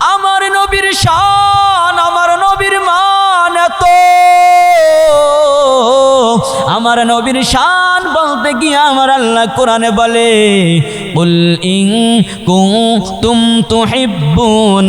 আমার নবীর শান, আমার নবীর মান এত। আমার নবীর শান বলতে গিয়ে আমার আল্লাহ কোরআনে বলে, কুল ইন কুনতুম তুহিব্বুনাল্লাহ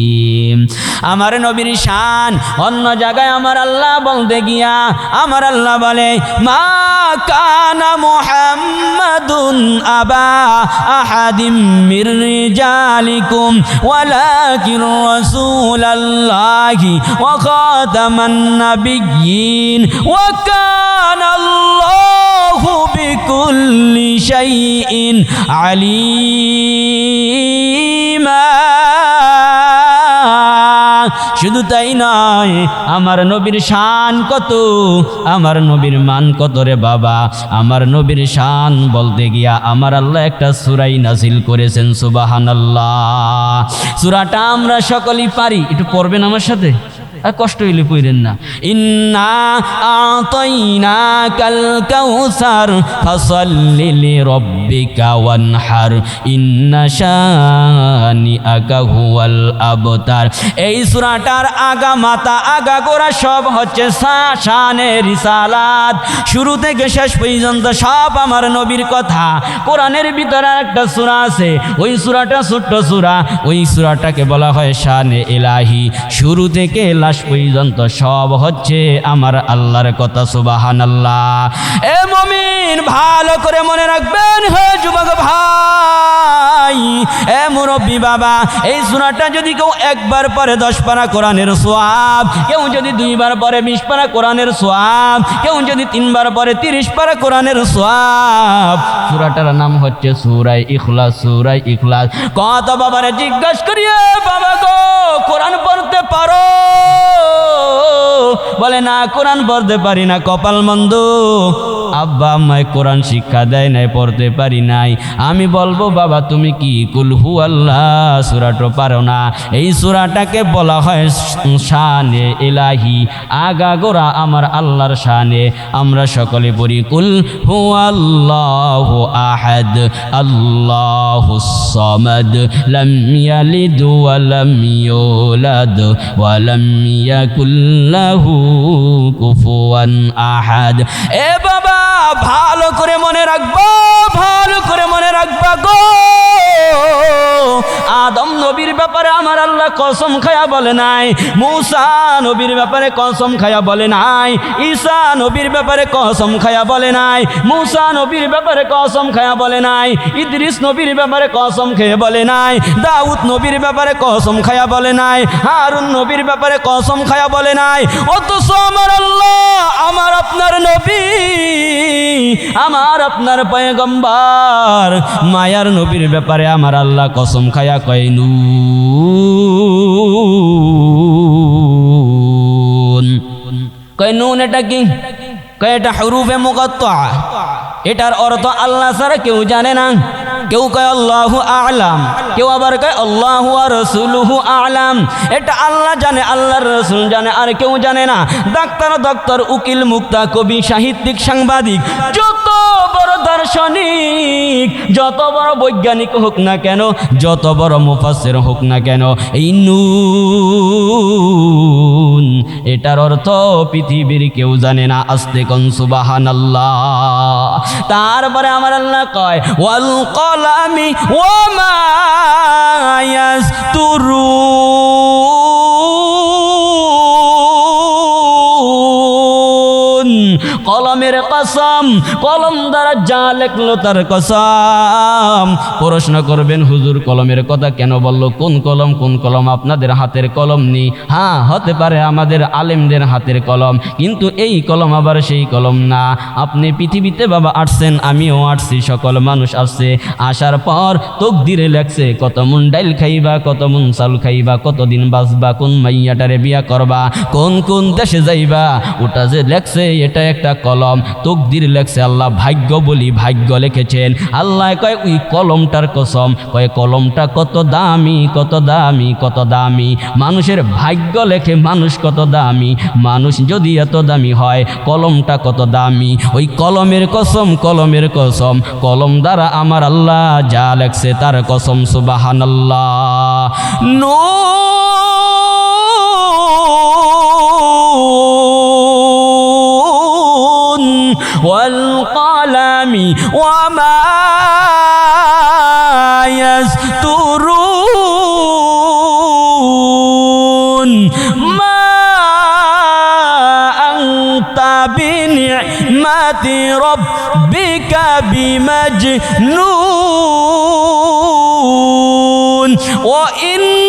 আমার নবীর শান। অন্য জায়গায় আমার আল্লাহ বলতে গিয়া আমার আল্লাহ বলে, মা কানা আবা আহাদিম মির ওয়ালাকিন রাসূলাল্লাহি ওয়া খাতামান নাবিয়্যিন, ওয়া কানা আল্লাহু বিকুল্লি শাইইন আলিমা। শুধু তাই নয়, আমার নবীর শান কত, আমার নবীর মান কত রে বাবা? আমার নবীর শান বলতে গিয়া আমার আল্লাহ একটা সুরাই নাজিল করেছেন সুবাহান আল্লাহ সুরাটা আমরা সকলেই পারি। একটু পড়বেন আমার সাথে? আর কষ্ট হইলে পইরেন না। ইন্না আতাইনা কাল কাউসার, ফাসাল্লি ওয়ানহার। ইন্না শানি হুয়াল আবতার। এই সূরাটার আগা মাথা আগা গোড়া সব হচ্ছে সা- শানে রিসালাত। শুরু থেকে শেষ পর্যন্ত সব আমার নবীর কথা। কোরআনের ভিতরে একটা সূরা আছে, ওই সূরাটা ছোট্ট সূরা, ওই সূরাটাকে বলা হয় শানে ইলাহি। শুরু থেকে লাশ পর্যন্ত সব হচ্ছে আমার আল্লাহর কথা সুবাহান আল্লাহ এ মমিন ভালো করে মনে রাখবেন, হে যুবক ভাই। এ মুরব্বী বাবা, এই সুরাটা যদি কেউ একবার পরে দশ পারা কোরআনের সোয়াব, কেউ যদি দুইবার পরে বিশ পারা কোরআনের সোয়াব, কেউ যদি তিনবার পরে তিরিশ পারা কোরআনের সোয়াব। সুরাটার নাম হচ্ছে সুরাই ইখলাস সুরাই ইখলাস। কত বাবারে জিজ্ঞাসা করিয়ে, বাবা গো, কোরআন পড়তে পারো? বলে, না, কোরআন পড়তে পারি না, কপাল মন্দ। আব্বা আম্মায় কোরআন শিক্ষা দেয় নাই, পড়তে পারি নাই। আমি বলব, বাবা, তুমি কি কুলহু আল্লাহ? সুরাটো পারো না। এই সুরাটাকে বলা হয় শানে এলাহি আগা গোড়া আমার আল্লাহর শানে। আমরা সকলে পড়ি, কুল হু আল্লাহ আহাদ, আল্লাহ সমাদ। লাম ইয়ালিদ ওয়া লাম ইউলাদ, ওয়া লাম ইয়াকুল লাহু কুফুয়ান আহাদ। এ বাবা ভালো করে মনে রাখব, ভালো করে মনে রাখবা গো। আদম নবীর ব্যাপারে আমার আল্লাহ কসম খায়া বলে নাই, মুসা নবীর ব্যাপারে কসম খায়া বলে নাই, ঈসা নবীর ব্যাপারে কসম খায়া বলে নাই, মুসা নবীর ব্যাপারে কসম খায়া বলে নাই, ইদ্রিস নবীর ব্যাপারে কসম খেয়ে বলে নাই, দাউদ নবীর ব্যাপারে কসম খায়া বলে নাই, হারুন নবীর ব্যাপারে কসম খায়া বলে নাই, অথচ আমার আল্লাহ, আমার আপনার নবী আমার আপনার পয়গম্বর, মায়ার নবীর ব্যাপারে আমার আল্লাহ কসম খায়া কয়, নুন। কয়, নুন এটা কি? কয়, এটা হরুফে মুকত্তা এটার অর্থ আল্লাহ ছাড়া কেউ জানে না। কেউ কয় আল্লাহু আলাম, কেউ আবার কয় আল্লাহু আর রসুলহু আলাম। এটা আল্লাহ জানে, আল্লাহর রসুল জানে, আর কেউ জানে না। ডাক্তার ডক্টর উকিল, মুক্তা, কবি, সাহিত্যিক, সাংবাদিক, যত বড় দার্শনিক, যত বড় বৈজ্ঞানিক হোক না কেন, যত বড় মুফাসের হোক না কেন, এই নুন, এটার অর্থ পৃথিবীর কেউ জানে না আস্তে কন সুবাহান আল্লাহ তারপরে আমার আল্লাহ কয়, ওয়াল কলামি ওয়ামা ইয়াসতুরুন। কলমের কসম, কলম দ্বারা যা লেখলো তার কসম। প্রশ্ন করবেন, হুজুর, কলমের কথা কেন বলল? কোন কলম কোন কলম আপনাদের হাতের কলম নেই হ্যাঁ হতে পারে আমাদের আলেমদের হাতের কলম, কিন্তু এই কলম আবার সেই কলম না। আপনি পৃথিবীতে বাবা আসছেন, আমিও আসছি, সকল মানুষ আসছে। আসার পর তকদিরে লেখছে, কত মুন ডাইল খাইবা, কত মুন চাল খাইবা কতদিন বাঁচবা, কোন মাইয়াটারে বিয়া করবা, কোন কোন দেশে যাইবা। ওটা যে লেখছে এটা একটা কলম। তকদির লেখছে আল্লাহ, ভাগ্য বলি ভাগ্য লিখেছেন। আল্লাহ কয়, ওই কলমটার কসম। কয়, কলমটা কত দামি কত দামি কত দামি। মানুষের ভাগ্য লেখে মানুষ কত দামি। মানুষ যদি এত দামি হয়, কলমটা কত দামি? ওই কলমের কসম কলমের কসম। কলম দ্বারা আমার আল্লাহ যা লেখছে তার কসম সুবাহান আল্লাহ নো والقلم وما يسترون. ما أنت بنعمة ربك بمجنون. وإن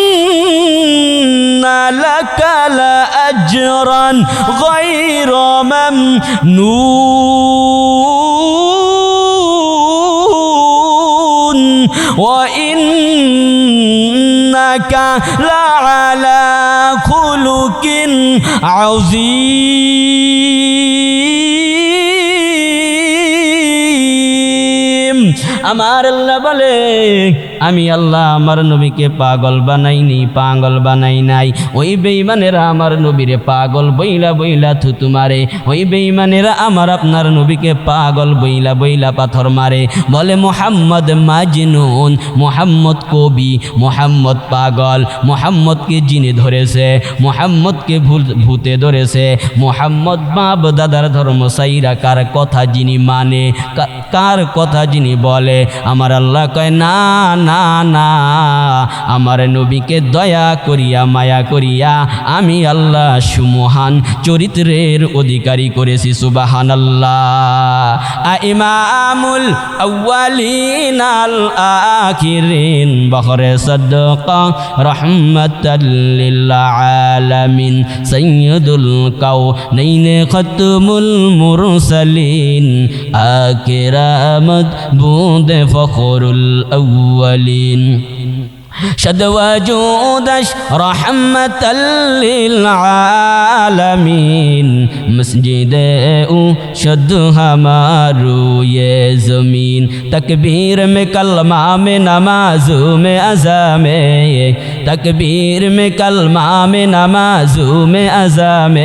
লাকালা আজরান গায়রা মামনুন ওয়া ইন্নাকা লাআলা খুলুকিন আযীম আমার আল্লাহ বলে আমি আল্লাহ আমার নবীকে পাগল বানাইনি, পাগল বানাই নাই। ওই বেইমানেরা আমার নবীরে পাগল বইলা বইলা থুতু মারে। ওই বেইমানেরা আমার আপনার নবীকে পাগল বইলা বইলা পাথর মারে। বলে, মোহাম্মদ মাজনুন, মোহাম্মদ কবি, মোহাম্মদ পাগল, মোহাম্মদকে জিনে ধরেছে, মোহাম্মদকে ভূত- ভূতে ধরেছে, মোহাম্মদ বাপ দাদার ধর্ম সাইরা কার কথা যিনি মানে কার কথা যিনি বলে? আমার আল্লাহ কয়, না না না না। আমার নবীকে দয়া করিয়া, মায়া করিয়া আমি আল্লাহ সুমহান চরিত্রের অধিকারী করেছি সুবাহান আল্লাহ ইমামুল আখিরিন বহরে সদক রহমতাল সৈয়দুল কাউ নইনে খতমুল মুরসালিন। আকেরামত বুদে ফখরুল আউ্বাল الأولين شد وجودش رحمة للعالمين مسجد او شد ہمارو یہ زمین تکبیر میں کلمہ میں نمازوں میں عزام تکبیر میں کلمہ میں نمازوں میں عزام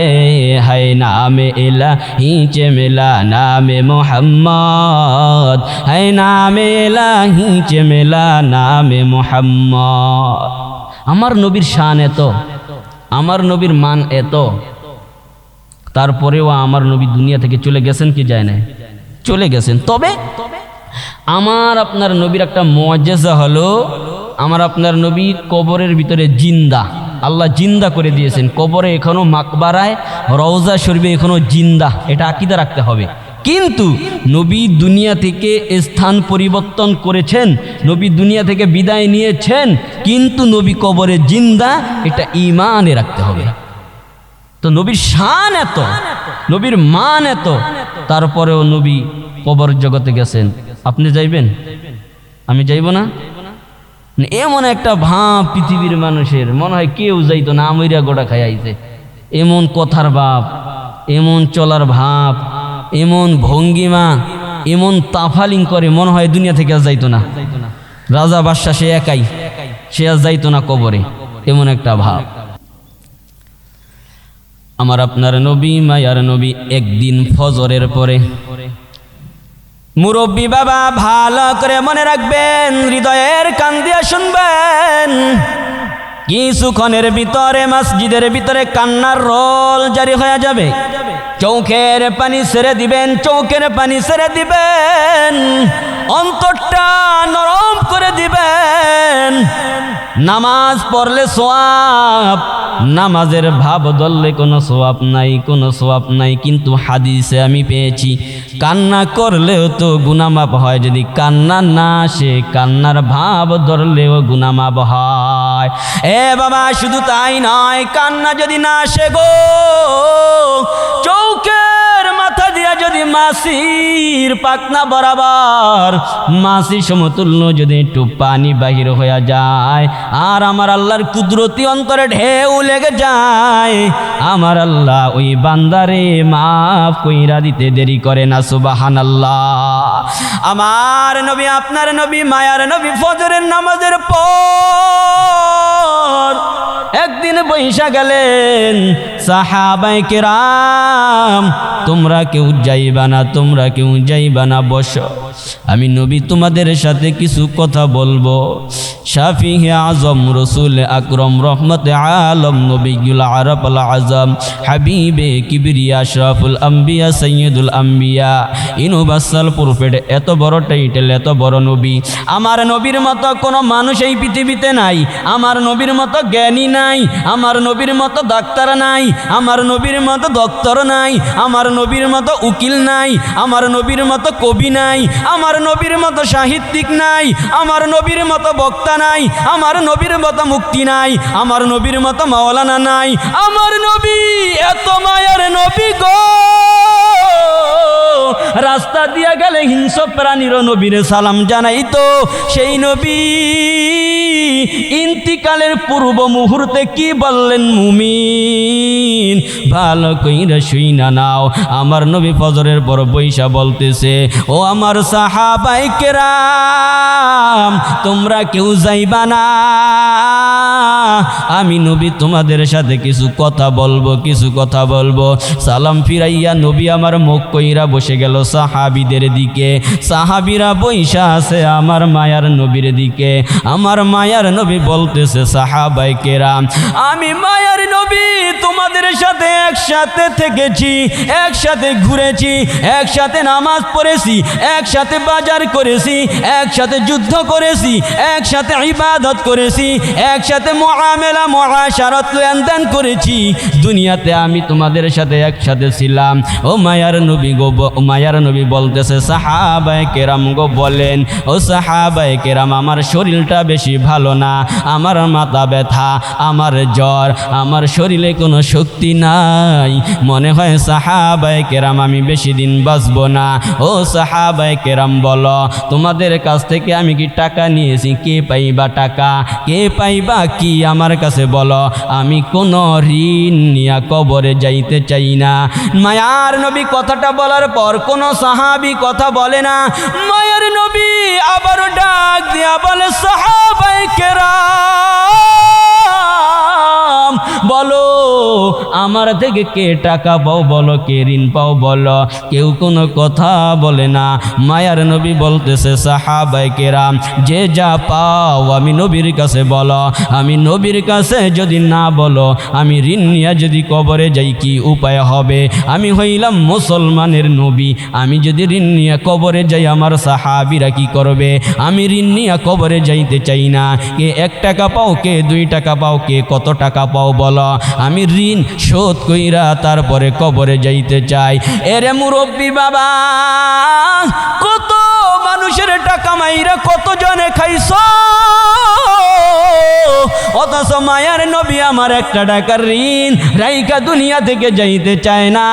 ہے نام الہی چ ملا نام محمد ہے نام الہی چ ملا نام محمد আমার নবীর শান এত, আমার নবীর মান এত। তারপরেও আমার নবী দুনিয়া থেকে চলে গেছেন কি যায় না চলে গেছেন। তবে আমার আপনার নবীর একটা মজেজা হলো, আমার আপনার নবী কবরের ভিতরে জিন্দা। আল্লাহ জিন্দা করে দিয়েছেন। কবরে এখনও মাকবারায়, রওজা শরীফে এখনও জিন্দা। এটা আকিদা রাখতে হবে। কিন্তু নবী দুনিয়া থেকে স্থান পরিবর্তন করেছেন, নবী দুনিয়া থেকে বিদায় নিয়েছেন, কিন্তু নবী কবরে জিন্দা, এটা ইমানে রাখতে হবে। তো নবীর শান এত, নবীর মান এত, তারপরেও নবী কবর জগতে গেছেন। আপনি যাইবেন? আমি যাইব না? এমন একটা ভাব পৃথিবীর মানুষের, মনে হয় কেউ যাইতো না আমইরা গোটা খাই আইছে। এমন কথার ভাব, এমন চলার ভাব এমন ভঙ্গিমা এমন তাফালিং করে মনে হয় দুনিয়া থেকে আর যাইতো না। রাজা বাদশাহ সে একাই, সে আর যাইতো না কবরে, এমন একটা ভাব। আমার আপনার নবী, মায়ার নবী, একদিন ফজরের পরে মুরব্বী বাবা ভালো করে মনে রাখবেন, হৃদয়ের কান দিয়ে শুনবেন। কিছুক্ষণের ভিতরে, মসজিদের ভিতরে কান্নার রোল জারি হয়ে যাবে। চৌখের পানি ছেড়ে দিবেন চৌখের পানি ছেড়ে দিবেন। অন্তরটা নরম করে দিবেন। নামাজ পড়লে সোয়াব, নামাজের ভাব ধরলে কোনো সোয়াব নাই, কোনো সোয়াব নাই। কিন্তু হাদিসে আমি পেয়েছি, কান্না করলেও তো গুনামাপ হয়। যদি কান্না না আসে, কান্নার ভাব ধরলেও গুনামাপ হয়। এ বাবা, শুধু তাই নয়, কান্না যদি না আসে গো যদি যদি মাসির পাকনা বরাবর মাসি সমতুল্য যদি একটু পানি বাহির হয়ে যায়, আর আমার আল্লাহর কুদরতি অন্তরে ঢেউ লেগে যায়, আমার আল্লাহ ওই বান্দারে মাফ কইরা দিতে দেরি করে না সুবাহান আল্লাহ আমার নবী আপনার নবী, মায়ার নবী, ফজরের নামাজের পর বৈশা গেলেন সাহাবাই কেরাম, তোমরা কেউ যাইবা না, তোমরা কেউ যাইবা না, বস। আমি নবী তোমাদের সাথে কিছু কথা বলব। শাফি আজম, রসুল আকরম, রহমত আলম, নবীগুল আরফুল আজম, হাবিবে কিবরিয়া, আশরাফুল আম্বিয়া, সৈয়দুল আম্বিয়া। ইনুবাসাল প্রফেট এত বড় টাইটেল, এত বড় নবী। আমার নবীর মতো কোনো মানুষ এই পৃথিবীতে নাই। আমার নবীর মতো জ্ঞানী নাই। আমার নবীর মতো ডাক্তার নাই, আমার নবীর মতো ডক্টর নাই, আমার নবীর মতো উকিল নাই, আমার নবীর মতো কবি নাই, আমার নবীর মতো সাহিত্যিক নাই, আমার নবীর মতো বক্তা নাই, আমার নবীর মতো মুক্তি নাই, আমার নবীর মতো মাওলানা নাই। আমার নবী এত মায়ার নবী গো। রাস্তা দিয়া গেলে হিংস্র প্রাণীর নবীর সালাম জানাই তো সেই নবী ইন্তিকালের পূর্ব মুহূর্তে কি বললেন মুমিন? ভালো কইরা শুই না নাও, আমার নবী ফজরের পর বৈশা বলতেছে, ও আমার সাহাবাই কেরাম, তোমরা কেউ যাইবা না। আমি নবী, তোমাদের সাথে কিছু কথা বলব, কিছু কথা বলব। সালাম ফিরাইয়া নবী আমার মুখ কইরা বসে গেল সাহাবিদের দিকে। সাহাবিরা বৈশা আছে আমার মায়ার নবীর দিকে। আমার মায়ার নবী বলতেছে, সাহাবাই কেরাম, আমি মায়ার নবী তোমাদের সাথে একসাথে থেকেছি, একসাথে ঘুরেছি, একসাথে নামাজ পড়েছি, একসাথে বাজার করেছি, একসাথে যুদ্ধ করেছি, একসাথে ইবাদত করেছি, একসাথে মহামেলা মহাসারত লেনদেন করেছি। দুনিয়াতে আমি তোমাদের সাথে একসাথে ছিলাম। ও মায়ার নবী গো ও মায়ার নবী বলতেছে, সাহাবায় কেরাম গো বলেন, ও সাহাবায় কেরাম, আমার শরীরটা বেশি ভালো না, আমার মাথা ব্যথা, আমার জ্বর, আমার শরীরে কোনো শক্তি নাই। মনে হয় সাহাবায় কেরাম, আমি বেশি দিন বাঁচবো না। ও সাহাবায় কেরাম, বলো, তোমাদের কাছ থেকে আমি কি টাকা নিয়েছি? কে পাইবা টাকা? কে পাইবা কি? আমার কাছে বলো, আমি কোনো ঋণ নিয়া কবরে যাইতে চাই না। মায়ার নবী কথাটা বলার পর কোনো সাহাবি কথা বলে না। মায়ার নবী আবার ডাক দিয়া বলে সাহাবাই কেরাম, বলো আমার থেকে কে টাকা পাও বলো, কে ঋণ পাও বলো? কেউ কোনো কথা বলে না। মায়ার নবী বলতেছে সাহাবাই কেরাম, যে যা পাও আমি নবীর কাছে বলো। আমি নবীর কাছে যদি না বলো, আমি ঋণ নিয়ে যদি কবরে যাই, কি উপায় হবে? আমি হইলাম মুসলমানের নবী। আমি যদি ঋণ নিয়ে কবরে যাই, আমার সাহাবিরা কি করবে? আমি ঋণ নিয়ে কবরে যাইতে চাই না। কে এক টাকা পাও, কে দুই টাকা পাও, কে কত টাকা পাও বলো? আমি ঋণ শোধ কইরা তারপরে কবরে যাইতে চাই। এরে মুরব্বী বাবা কত মানুষের টাকা মাইরা কত জনে খাইছ? অথচ মায়ার নবী আমার একটা টাকার ঋণ রাইকা দুনিয়া থেকে যাইতে চায় না।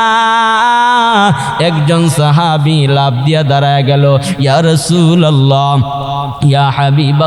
একজন সাহাবি লাভ দিয়া দাঁড়ায় গেল, ইয়া রসুল্লাহ ইয়া হাবিব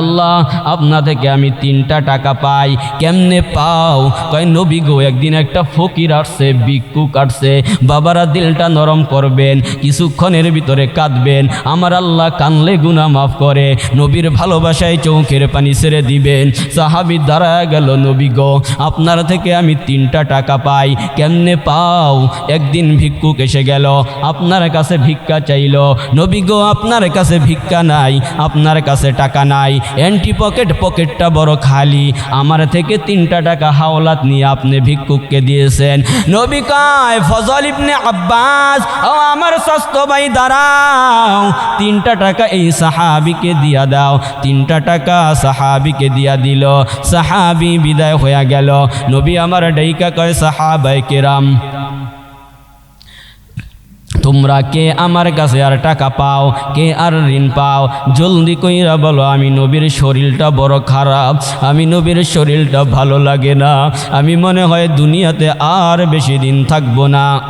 আপনা থেকে আমি তিনটা টাকা পাই, কেমনে পাও? কয়, নবী গো, একদিন একটা ফকির আসছে ভিক্ষুক কাটছে, বাবারা দিলটা নরম করবেন, কিছুক্ষণের ভিতরে কাঁদবেন, আমার আল্লাহ কানলে গুনা মাফ করে। নবীর ভালোবাসায় চৌখের পানি ছেড়ে দিবেন। সাহাবি দাঁড়ায় গেল, নবী গো, আপনার থেকে আমি তিনটা টাকা পাই। কেমনে পাও? একদিন ভিক্ষুক এসে গেল, আপনার কাছে ভিক্ষা চাইল। নবী গো, আপনার কাছে ভিক্ষা নাই, আপনার কাছে টাকা নাই। অ্যান্টি পকেট, পকেটটা বড় খালি। আমার থেকে তিনটা টাকা হাওলাত নিয়ে আপনি ভিক্ষুককে দিয়েছেন। নবী কায়, ফজল ইবনে আব্বাস, ও আমার স্বাস্থ্য ভাই, দাঁড়াও। তিনটা টাকা এই সাহাবিকে দিয়া দাও। তিনটা টাকা সাহাবিকে দিয়া দিল। সাহাবি বিদায় হয়ে গেল। নবী আমার ডাইকা কয় সাহাবাই কেরাম তোমরা কে আমার কাছে আর টাকা পাও? কে আর ঋণ পাও? জলদি কইরা বলো, আমি নবীর শরীরটা বড় খারাপ। আমি নবীর শরীরটা ভালো লাগে না। আমি মনে হয় দুনিয়াতে আর বেশি দিন থাকব না।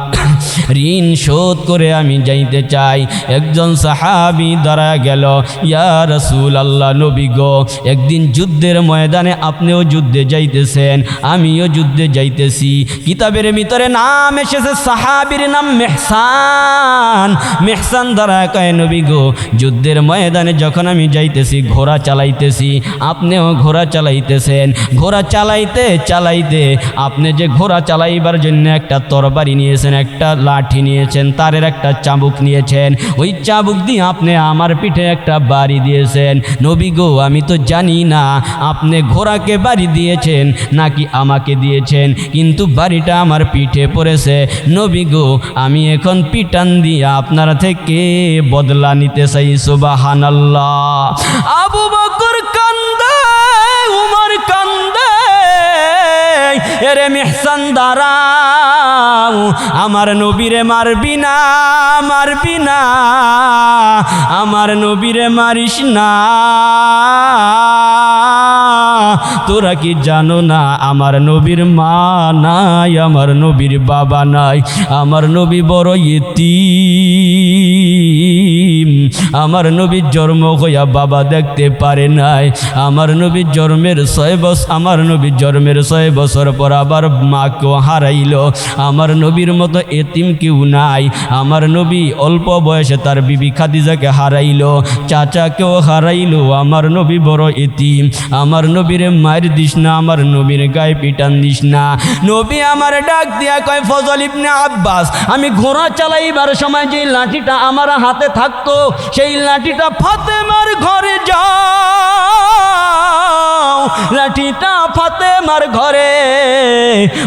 ঋণ শোধ করে আমি যাইতে চাই। একজন সাহাবি দ্বারা গেল, ইয়া রসুল আল্লাহ নবী গো, একদিন যুদ্ধের ময়দানে আপনিও যুদ্ধে যাইতেছেন, আমিও যুদ্ধে যাইতেছি। কিতাবের ভিতরে নাম এসেছে সাহাবির নাম মেহসান। মেহসান মেহসান দ্বারা কয়, নবী গো, যুদ্ধের ময়দানে যখন আমি যাইতেছি, ঘোড়া চালাইতেছি, আপনিও ঘোড়া চালাইতেছেন। ঘোড়া চালাইতে চালাইতে আপনি যে ঘোড়া চালাইবার জন্য একটা তরবারি নিয়েছেন, একটা লাঠি নিয়েছেন, তারের একটা চাবুক নিয়েছেন, ওই চাবুক দিয়ে আপনি আমার পিঠে একটা বাড়ি দিয়েছেন। নবী গো, আমি তো জানি না, আপনি ঘোড়াকে বাড়ি দিয়েছেন নাকি আমাকে দিয়েছেন, কিন্তু বাড়িটা আমার পিঠে পড়েছে। নবী গো, আমি এখন পিটান দিয়ে আপনার থেকে বদলা নিতে চাই, সুবাহানাল্লাহ। আবু বকর কান্দে, উমর কান্দে, এরে মেহসান দাঁড়াও, আমার নবীরে মারবি না মারবি না, আমার নবীরে মারিস না। তোরা কি জানো না, আমার নবীর মা নাই, আমার নবীর বাবা নাই, আমার নবী বড় ইতিম। আমার নবীর জন্ম হইয়া বাবা দেখতে পারে নাই। আমার নবীর জন্মের ছয় বছর আমার নবীর জন্মের ছয় বছর পর আবার মাকেও হারাইল। আমার নবীর মতো এতিম কেউ নাই। আমার নবী অল্প বয়সে তার বিবি খাদিজাকে হারাইল। চাচাকেও হারাইল। আমার নবী বড় এতিম। আমার নবীর মায়ের দিস না, আমার নবীর গায়ে পিটান দিস না। নবী আমার ডাক দিয়া কয়, ফজল ইবনে আব্বাস, আমি ঘোড়া চালাইবার সময় যে লাঠিটা আমার হাতে থাকতো সেই লাঠিটা ফাতেমার ঘরে যাও। লাঠিটা ফাতেমার ঘরে।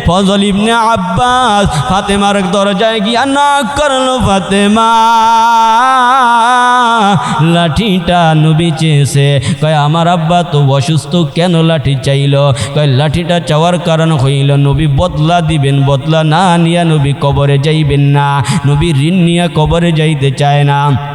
ফজল ইবনে আব্বাস ফাতেমার দরজায় গিয়া না করল ফাতেমা। লাঠিটা নবী চেয়েছে, কয়, আমার আব্বা তো অসুস্থ, কেন লাঠি চাইল? কয়, লাঠিটা চাওয়ার কারণ হইল, নবী বদলা দিবেন, বদলা না নিয়া নবী কবরে যাইবেন না। নবী ঋণ নিয়া কবরে যাইতে চায় না।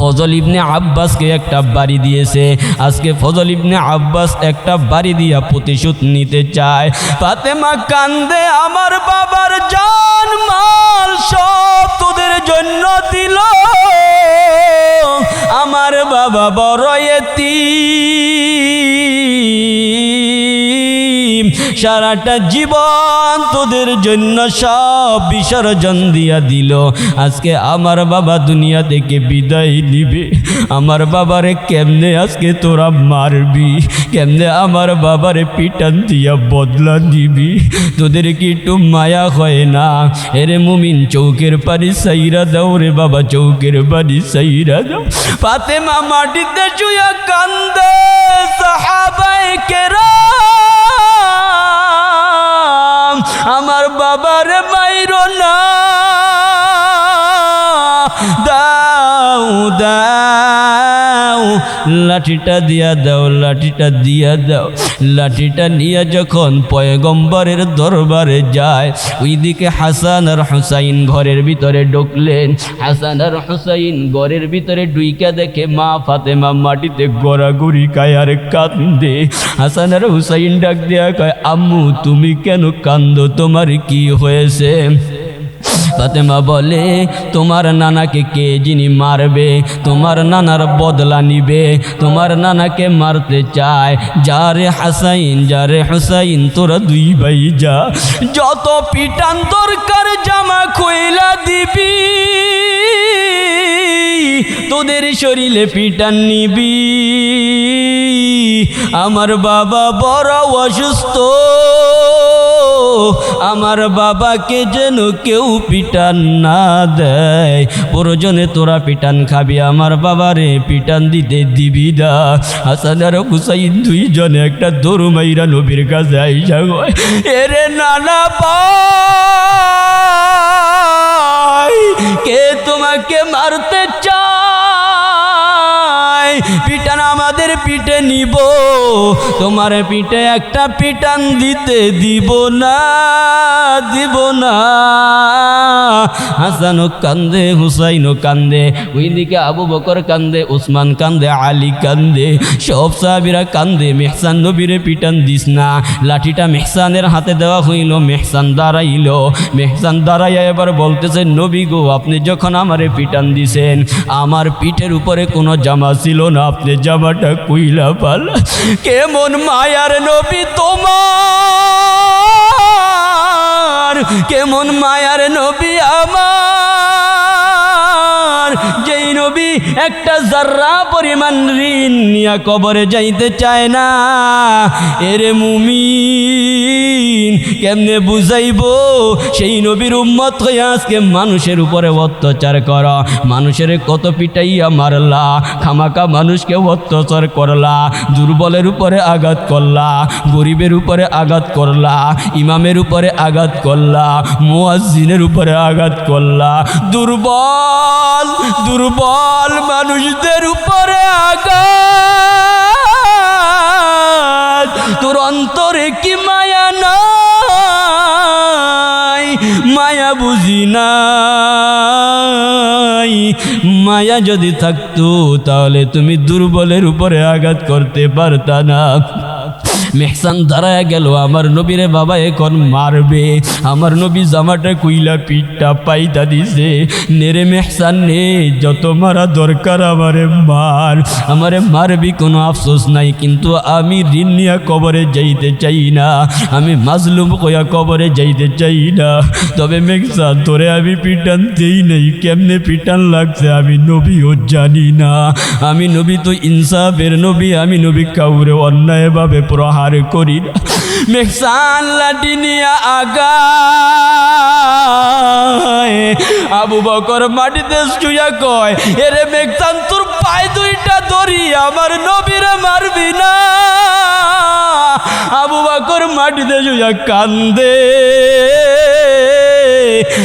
ফজল ইবনে আব্বাসকে একটা বাড়ি দিয়েছে। আজকে ফজল ইবনে আব্বাস একটা বাড়ি দিয়া প্রতিশোধ নিতে চায়। ফাতেমা কান্দে, আমার বাবার জান, মাল সব তোদের জন্য দিল। আমার বাবা বড় এতিম। সারাটা জীবন তোদের জন্য সব বিসর্জন দিয়া দিল। আজকে আমার বাবা দুনিয়া থেকে বিদায় নিবে। আমার বাবারে কেমনে আজকে তোরা মারবি? কেমনে আমার বাবারে পিটান দিয়া বদলা দিবি তোদের কি একটু মায়া হয় না? এরে মুমিন চৌকের পারি সাইরা দাও রে বাবা, চৌকের পারি সাইরা দাও। ফাতেমা মাটিতে চুয়া কান্দে সাহাবায়ে কেরাম। আমার বাবার বাইর না। দাও দাও। লাঠিটা দিয়া দাও, লাঠিটা দিয়া দাও। লাঠিটা নিয়ে যখন পয়গম্বরের দরবারে যায়, ওইদিকে হাসান আর হুসাইন ঘরের ভিতরে ঢুকলেন। হাসান আর হুসাইন ঘরের ভিতরে ডুইকা দেখে মা ফাতেমা মাটিতে গড়াগড়ি খায় আর কান্দে। হাসান আর হুসাইন ডাক দেয়া কয়, আম্মু, তুমি কেন কান্দো? তোমার কি হয়েছে? ফাতেমা বলে, তোমার নানাকে কে যিনি মারবে? তোমার নানার বদলা নিবে? তোমার নানাকে মারতে চায়? যারে হাসাইন, যারে হুসাইন, তোরা দুই ভাই যা। যত পিটান দরকার জামা কইলা দিবি। তোদের শরীরে পিটান নিবি। আমার বাবা বড় অসুস্থ। আমার বাবাকে যেন কেউ পিটান না দেয়। প্রয়োজনে তোরা পিটান খাবি, আমার বাবারে পিটান দিতে দিবি না। হাসান আর হুসাইন দুইজনে একটা দরু মাইরা নবীর কাছে আইসা এরে নানা পাই কে তোমাকে মারতে পিঠে নিব, তোমার পিঠে একটা পিটান দিতে দিব না দিব না। হাসানও কান্দে, হুসাইনও কান্দে, ওইদিকে আবু বকর কান্দে উসমান কান্দে, আলী কান্দে, সব সাহাবিরা কান্দে, মেহসান নবীরে পিটান দিস না। লাঠিটা মেহসানের হাতে দেওয়া হইল, মেহসান দাঁড়াইল। মেহসান দাঁড়াইয়া এবার বলতেছে, নবী গো, আপনি যখন আমারে পিটান দিছেন, আমার পিঠের উপরে কোনো জামা ছিল না, আপনি জামাটা কুইলা পাল কেমন মায়ার নবী তোমার? কেমন মায়ার নবী আমার? নবী, একটা জাররা পরিমাণ ঋণ নিয়া কবরে যাইতে চায় না। এরে মুমিন, কেমনে বুঝাইব? সেই নবীর উম্মত হয়ে আজকে মানুষের উপরে অত্যাচার কর। মানুষের কত পিটাইয়া মারলা খামাকা মানুষকে অত্যাচার করলা, দুর্বলের উপরে আঘাত করলা, গরিবের উপরে আঘাত করলা, ইমামের উপরে আঘাত করলা, মুয়াজ্জিনের উপরে আঘাত করলা। দুর্বল দুর্বল। মানুষদের উপরে আঘাত। তোর অন্তরে কি মায়া নাই? মায়া বুঝি নাই মায়া যদি থাকতো, তাহলে তুমি দুর্বলের উপরে আঘাত করতে পারতা না। মেহসান দাঁড়ায় গেল, আমার নবীরে বাবা এখন মারবে। আমার নবী জামাটা কুইলা পিঠটা পাইতা দিছে। নেরে মেহসান নে, যত মারা দরকার আমারে মার। আমারে মারবি কোনো আফসোস নাই, কিন্তু আমি ঋণ নিয়া কবরে যাইতে চাই না। আমি মাজলুম কয়া কবরে যাইতে চাই না। তবে মেঘসান তোরে আমি পিটান দেই নেই, কেমনে পিটান লাগছে, আমি নবীও জানি না। আমি নবী তো ইনসাফের নবী, আমি নবী কাউরে অন্যায়ভাবে প্রহার করি না। মেঘসান লাঠি নিয়া আগা আবু বকর মাটিতে শুয়া কয়, এরে মেঘসান তোর পায়ে দুইটা ধরি আমার নবীরে মারবি না। আবু বকর মাটিতে শুয়া কান্দে।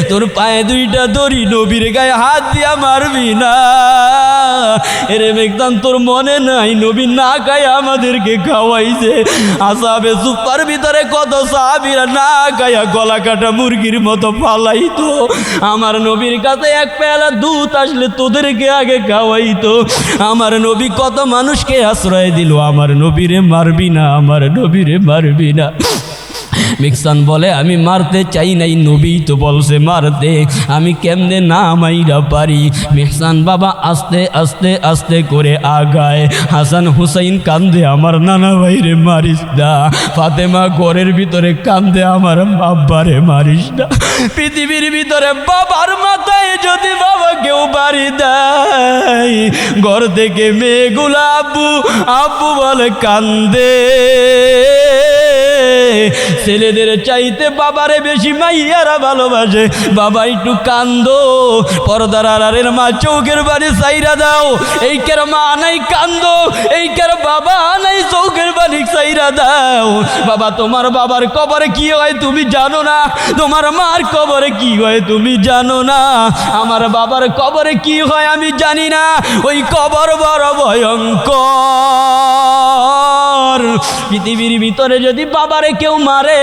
তোর পায়ে দুইটা দড়ি, নবীর গায়ে হাত দিয়া মারবি না। এরে মেঘদান তোর মনে নাই, নবী না গায়ে আমাদেরকে খাওয়াইছে। আসাবে সুপার ভিতরে কত সাহাবিরা না গায়া গলা কাটা মুরগির মতো পালাইতো আমার নবীর কাছে এক পেয়ালা দুধ আসলে তোদেরকে আগে খাওয়াইতো। আমার নবী কত মানুষকে আশ্রয় দিল, আমার নবীরে মারবি না, আমার নবীরে মারবি না। মিকসান বলে, আমি মারতে চাই নাই, নবী তো বলছে মারতে। আমি কেমনে না মাইরা পারি? মেহসান বাবা আস্তে আস্তে আস্তে করে আগায়। হাসান হুসাইন কান্দে, আমার নানা ভাইরে মারিস না। ফাতেমা ঘরের ভিতরে কান্দে, আমার আব্বারে মারিস না। পৃথিবীর ভিতরে বাবার মাথায় যদি বাবা কেউ বাড়ি দেয়, ঘর থেকে মেয়েগুলা আব্বু আব্বু বলে কান্দে। ছেলেদের চাইতে বাবারে বেশি মাইয়ারা ভালোবাসে। বাবা একটু কান্দো, পর্দার মা চৌকের বাড়ি সাইরা দাও। এই কের মা নাই কান্দো এই কের বাবা নাই চৌকের বাড়ি সাইরা দাও। বাবা, তোমার বাবার কবরে কি হয় তুমি জানো না? তোমার মার কবরে কি হয় তুমি জানো না? আমার বাবার কবরে কি হয় আমি জানি না। ওই কবর বড় ভয়ঙ্কর। পৃথিবীর ভিতরে যদি বাবারে কেউ মারে,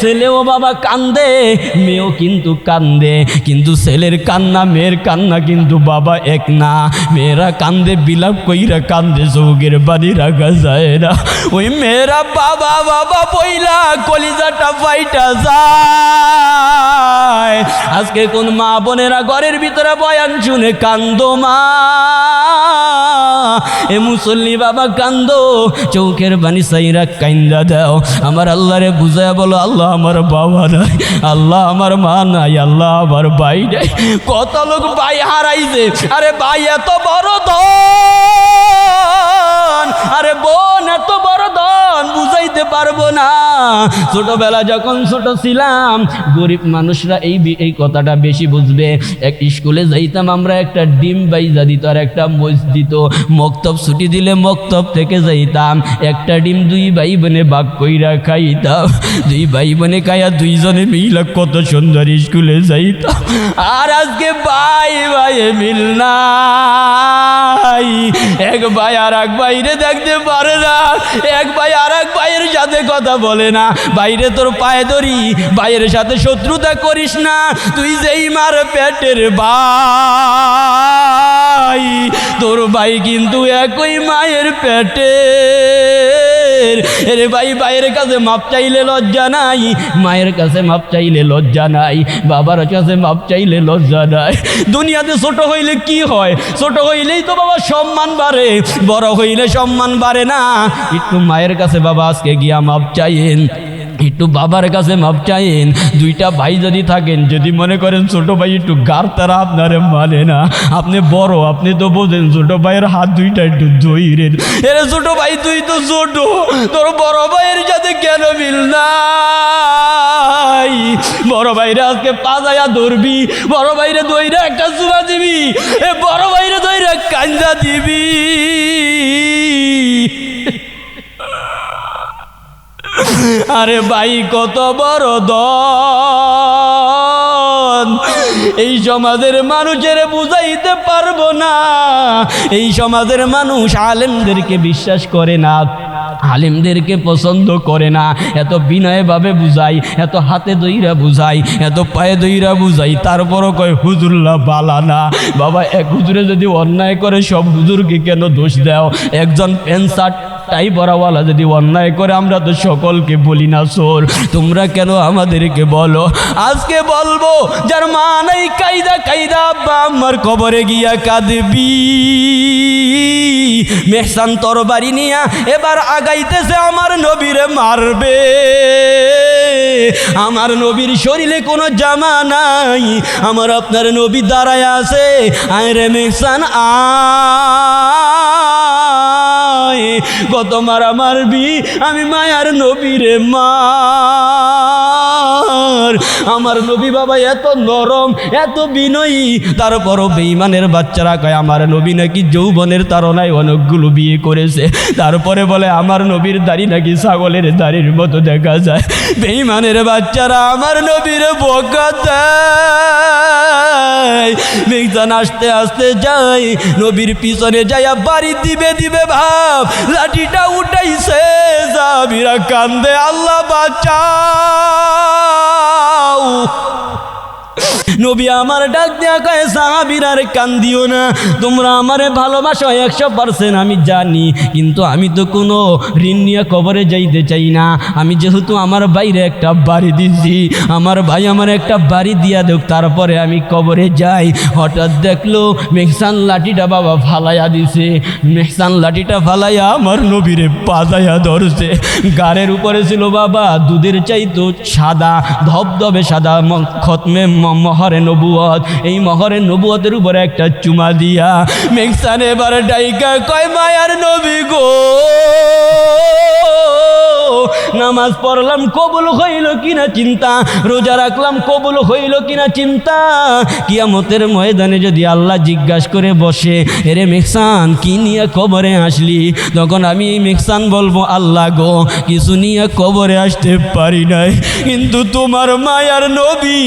ছেলেও বাবা কান্দে, মেয়েও কিন্তু কান্দে। কিন্তু ছেলের কান্না, মেয়ের কান্না কিন্তু বাবা এক না। মেয়েরা কান্দে, বিলাপ কইরা কান্দে চৌকের বাড়ি রাখা যায় না। ওই মেয়েরা বাবা বাবা বইলা কলিজাটা ফাইটা যায়। আজকে কোন মা বোনেরা ঘরের ভিতরে বয়ান শুনে কান্দো মা। এ মুসল্লি বাবা কান্দো চৌকের বাণী সাইরা কাইন্দা দাও। আমার আল্লাহরে বুঝায় বলো, আল্লাহ আমার বাবা নাই, আল্লাহ আমার মা নাই, আল্লাহ আমার ভাই নাই। কত লোক ভাই হারাইছে। আরে ভাই, এত বড় ধন আরে বোন, এত বড় ধন বুঝাইতে পারব না। ছোটবেলা যখন ছোট ছিলাম, গরিব মানুষরা এই এই কথাটা বেশি বুঝবে। এক স্কুলে যাইতাম আমরা, একটা ডিম বাইজা দিত আর একটা মজ দিত। মক্তব ছুটি দিলে মক্তব থেকে যাইতাম। একটা ডিম দুই ভাই বোনে বাগ কইরা খাইতাম। দুই ভাই বোনে খাইয়া দুইজনে মিলা কত সুন্দর স্কুলে যাইতাম। আর আজকে ভাই ভাই মিল নাই। নাই এক ভাই আর এক বাইরে দেখতে পারে না। এক ভাই আর এক ভাইয়ের সাথে কথা বলে না। বাইরে তোর পায়ে ধরি, ভাইয়ের সাথে শত্রুতা করিস না। তুই যেই মার পেটের ভাই, তোর ভাই কিন্তু একই মায়ের পেটে। এরে ভাই, ভাইয়ের কাছে মাপ চাইলে লজ্জা নাই, মায়ের কাছে মাপ চাইলে লজ্জা নাই, বাবার কাছে মাপ চাইলে লজ্জা নাই। দুনিয়াতে ছোট হইলে কি হয়? ছোট হইলেই তো বাবা সম্মান বাড়ে, বড় হইলে সম্মান বাড়ে না। একটু মায়ের কাছে বাবা আজকে গিয়া মাপ চাইেন একটু বাবার কাছে মাপ চাইেন, দুইটা ভাই যদি থাকেন, যদি মনে করেন ছোট ভাই একটু গার তারা আপনার মানে না। আপনি বড়, আপনি তো বোঝেন ছোট ভাইয়ের হাত দুইটা একটু ধইরেন এরে ছোট ভাই, তুই তো ছোট, তোর বড় ভাইয়ের সাথে কেন মিল নাই? বড় ভাইরা আজকে পাজায়া ধরবি, বড় ভাইরে দইরা একটা চুমা দিবি, এ বড় ভাইরে দইরা কান্দা দিবি। আরে ভাই, কত বড় দন এই সমাজের মানুষের বুঝাইতে পারব না। এই সমাজের মানুষ আলেমদেরকে বিশ্বাস করে না। আলেমদেরকে পছন্দ করে না। এত বিনয়ভাবে বুঝাই, এত হাতে দইরা বুঝাই, এত পায়ে দইরা বুঝাই, তারপরও কয় হুজুল্লাহ বালা না। বাবা, এক হুজুরে যদি অন্যায় করে, সব হুজুরকে কেন দোষ দাও? একজন প্যান্ট শার্ট টাই পরাওয়ালা যদি অন্যায় করে, আমরা তো সকলকে বলি না, সোর, তোমরা কেন আমাদেরকে বলো? আজকে বলব, যার মা নাই, কায়দা কায়দা, আব্বা আমার কবরে গিয়া কাঁদবি। মেহসান তরবারি নিয়া এবার আগাইতেছে আমার নবীরে মারবে। আমার নবীর শরীরে কোনো জামা নাই। আমার আপনার নবী দাঁড়ায় আছে। আয় রে মেহসান, আয়। কত মারা মারবি, আমি মায়ার নবীরে মার। আমার নবী বাবা এত নরম, এত বিনয়ী। তারপরও বেইমানের বাচ্চারা কয়, আমার নবী নাকি যৌবনের তারনায় অনেকগুলো বিয়ে করেছে। তারপরে বলে, আমার নবীর দাড়ি নাকি ছাগলের দাড়ির মতো দেখা যায়। বেইমানের বাচ্চারা আমার নবীর বোকা দেয়। আসতে আসতে যাই নবীর পিছনে যাইয়া বাড়ি দিবে দিবে ভাব। লাঠিটা উঠাইছে যাবিরা কান্দে, আল্লাহ দাও নবী আমার ডাক দেয়া কয়ে সাহাবিরার কান্দিও না। তোমরা আমারে ভালোবাসো একশো পার্সেন্ট আমি জানি। কিন্তু আমি তো কোনো ঋণ নিয়ে কবরে যাইতে চাই না। আমি যেহেতু আমার বাইরে একটা বাড়ি দিছি আমার ভাই আমার একটা বাড়ি দিয়া দেখ তারপরে আমি কবরে যাই। হঠাৎ দেখল মেহসান লাঠিটা বাবা ফালাইয়া দিছে। মেহসান লাঠিটা ফালাইয়া আমার নবীরে পাজাইয়া ধরছে। গাড়ের উপরে ছিল বাবা, দুধের চাইতো সাদা, ধবধবে সাদা খতমে মহরে নবুয়ত এই মহরে নবুয়তের উপরে একটা চুমা দিয়া মেঘসান এবার ডাইকা কয়, মায়ার নবী গো। নামাজ পড়লাম, কবুল হইল কিনা চিন্তা? রোজা রাখলাম, কবুল হইল কিনা চিন্তা? কিয়ামতের ময়দানে যদি আল্লাহ জিজ্ঞাসা করে বসে, এরে মেহসান, কি নিয়ে কবরে আসলি? তখন আমি এই মেহসান, বলব, আল্লাহ গো, কিছু নিয়ে কবরে আসতে পারি নাই। কিন্তু তোমার মায়ার নবী,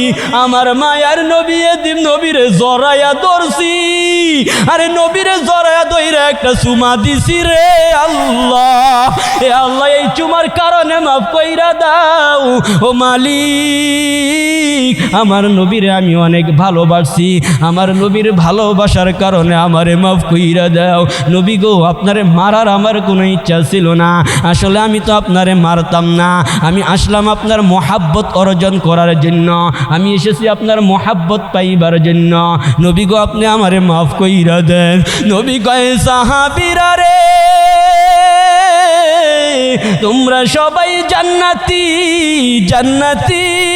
আমার মায়ার নবী এদিন নবীরে জরায়া ধরছি। আরে নবীরে জরায়া দইরা একটা সুমা দিছি রে আল্লাহ। এ আল্লাহ, এই চুমার কারণে মাফ কইরা দাও। ও মালিক, আমার নবীরে আমি অনেক ভালোবাসি। আমার নবীর ভালোবাসার কারণে আমারে মাফ কইরা দাও। নবী গো, আপনারে মারার আমার কোনো ইচ্ছা ছিল না। আসলে আমি তো আপনারে মারতাম না। আমি আসলাম আপনার মহাব্বত অর্জন করার জন্য। আমি এসেছি আপনার মহাব্বত পাইবার জন্য। নবী গো, আপনি আমারে মাফ কইরা দেন। নবী কয়ে, সাহাবিরা রে তোমরা সবাই জান্নাতি জান্নাতি।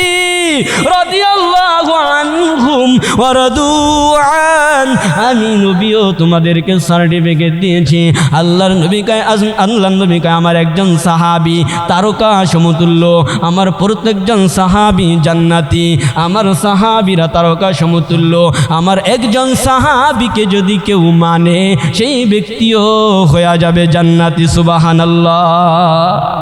আমি নবীও তোমাদেরকে সার্টিফিকেট দিয়েছি। আল্লাহর নবী কয় আজ- আল্লাহর নবী আমার একজন সাহাবী, তারকা, সমতুল্য, আমার প্রত্যেকজন সাহাবী জান্নাতি। আমার সাহাবীরা তারকা, সমতুল্য, আমার একজন সাহাবীকে যদি কেউ মানে সেই ব্যক্তিও হয়ে যাবে জান্নাতি, সুবাহানাল্লাহ।